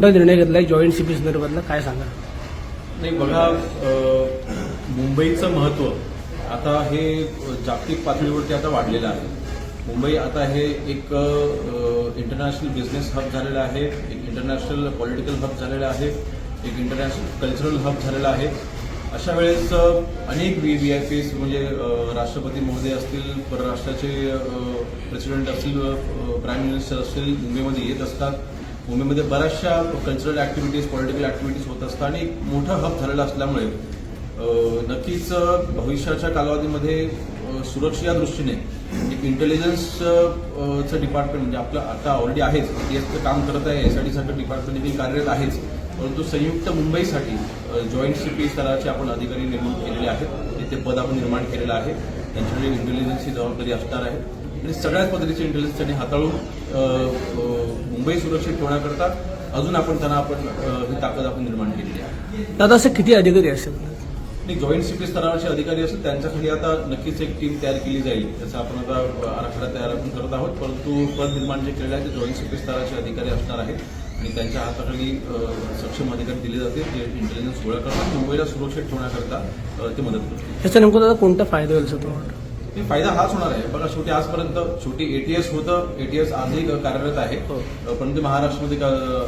निर्णय घेतलाय joint CP संदर्भातला काय सांगा? नाही बघा मुंबईचं महत्त्व आता हे जागतिक पातळीवरती आता वाढलेलं आहे. मुंबई आता हे एक इंटरनॅशनल बिझनेस हब झालेलं आहे एक इंटरनॅशनल पॉलिटिकल हब झालेलं आहे एक इंटरनॅशनल कल्चरल हब झालेलं आहे. अशा वेळेस अनेक व्ही व्ही आय पीज म्हणजे राष्ट्रपती महोदय असतील परराष्ट्राचे प्रेसिडेंट असतील प्राईम मिनिस्टर असतील मुंबईमध्ये येत असतात. मुंबईमध्ये बऱ्याचशा कल्चरल ऍक्टिव्हिटीज पॉलिटिकल ऍक्टिव्हिटीज होत असतात आणि एक मोठा हब झालेलं असल्यामुळे नक्कीच भविष्याच्या कालावधीमध्ये सुरक्षा सुरक्षेच्या दृष्टीने एक इंटेलिजन्सचं डिपार्टमेंट म्हणजे आपलं आता ऑलरेडी आहेच एसचं काम करत आहे एसआयटी सारखं डिपार्टमेंट देखील कार्यरत आहेच परंतु संयुक्त मुंबईसाठी जॉईंट सीपी स्तराचे आपण अधिकारी नेमून केलेले आहेत तिथे पद आपण निर्माण केलेलं आहे त्यांच्याकडे इंटेलिजन्सची जबाबदारी असणार आहे. आणि सगळ्याच पद्धतीचे इंटेलिजन्स त्यांनी हाताळून मुंबई सुरक्षित ठेवण्याकरता अजून आपण त्यांना आपण ही ताकद आपण निर्माण केलेली आहे. दादा असे किती अधिकारी असतील आणि जॉईंट सीपी स्तरावरचे अधिकारी असतील त्यांच्याखाली आता नक्कीच एक टीम तयार केली जाईल त्याचा आपण आता आराखडा तयार आपण करत आहोत परंतु पद निर्माण जे केलेलं आहे ते जॉईंट सीपी स्तराचे अधिकारी असणार आहेत आणि त्यांच्या हाताखाली सक्षम अधिकारी दिले जातील जे इंटेलिजन्स गोळा करतात मुंबईला सुरक्षित ठेवण्याकरता ते मदत करतील. याचा नेमकं कोणता फायदा होईल असं ते फायदा हाच होणार आहे. बघा शेवटी आजपर्यंत शेवटी एटीएस होतं. एटीएस आजही कार्यरत आहे. हो. परंतु महाराष्ट्रामध्ये का- अ,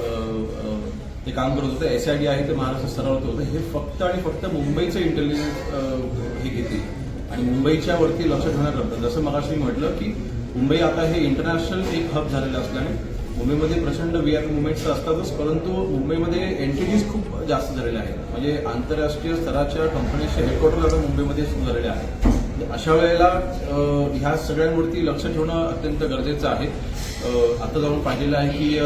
अ, ते काम करत होतं. एसआयडी आहे ते महाराष्ट्र स्तरावरती होतं. हे फक्त आणि फक्त मुंबईचं इंटेलिजन्स हे घेतील आणि मुंबईच्या वरती लक्ष ठेवण्याकरता जसं मगाशी मी म्हटलं की मुंबई आता हे इंटरनॅशनल एक हब झालेलं असल्याने मुंबईमध्ये प्रचंड आय पी मुवमेंट्स असतातच. परंतु मुंबईमध्ये एंटिटीज खूप जास्त झालेल्या आहेत. म्हणजे आंतरराष्ट्रीय स्तराच्या कंपनीचे हेडक्वार्टर आता मुंबईमध्ये सुरू झालेले आहेत. अशा वेळेला ह्या सगळ्यांवरती लक्ष ठेवणं अत्यंत गरजेचं आहे. आता जाऊन पाहिलेलं आहे की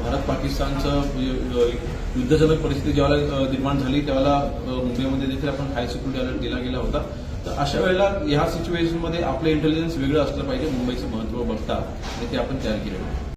भारत पाकिस्तानचं म्हणजे, युद्धजनक परिस्थिती ज्यावेळेला निर्माण झाली त्यावेळेला मुंबईमध्ये देखील आपण हाय सिक्युरिटी अलर्ट दिला गेला होता. तर अशा वेळेला ह्या सिच्युएशनमध्ये आपलं इंटेलिजन्स वेगळं असलं पाहिजे मुंबईचं महत्त्व बघता आणि ते आपण तयार केलं